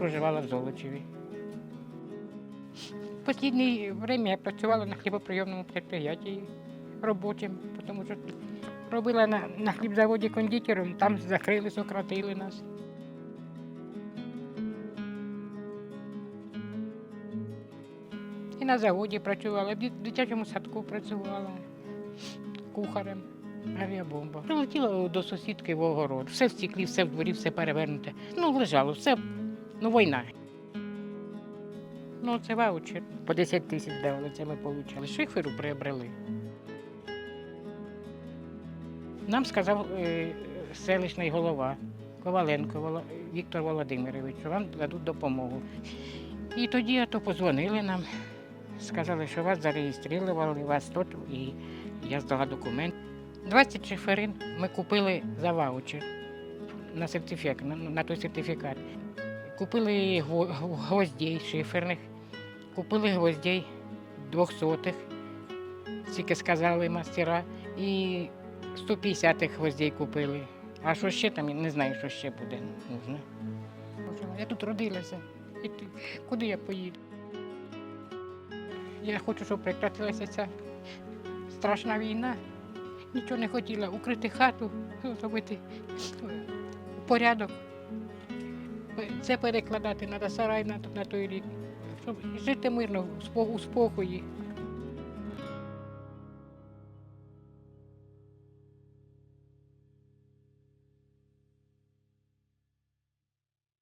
проживала в Золочеві. В останнє время я працювала на хлібоприйомному підприємстві робочим, тому що робила на, на хлібзаводі кондитером, там закрили, сократили нас. І на заводі працювала, в дитячому садку працювала кухарем. Авіабомба. Прилетіла до сусідки в огород. Все в стіклі, все в дворі, все перевернуте. Ну, лежало, все, ну, війна. Ну, це ваучер. По 10 тисяч давали, це ми отримали. Шиферу приобрели. Нам сказав е, селищний голова Коваленко Воло- Віктор Володимирович, що вам дадуть допомогу. І тоді то позвонили нам, сказали, що вас зареєстрували, вас тут, і я здала документ. 20 шиферин ми купили за ваучер на сертифікат, на, на той сертифікат. Купили гво- гво- гвоздей шиферних, купили гвоздей двохсотих, скільки сказали мастера, і 150-х гвоздей купили. А що ще там, я не знаю, що ще буде нужно. Я тут родилася. І куди я поїду? Я хочу, щоб прекратилася ця страшна війна. Нічого не хотіла укрити хату, зробити порядок. Це перекладати треба сарай на, на той рік, щоб жити мирно у спо- у спокої.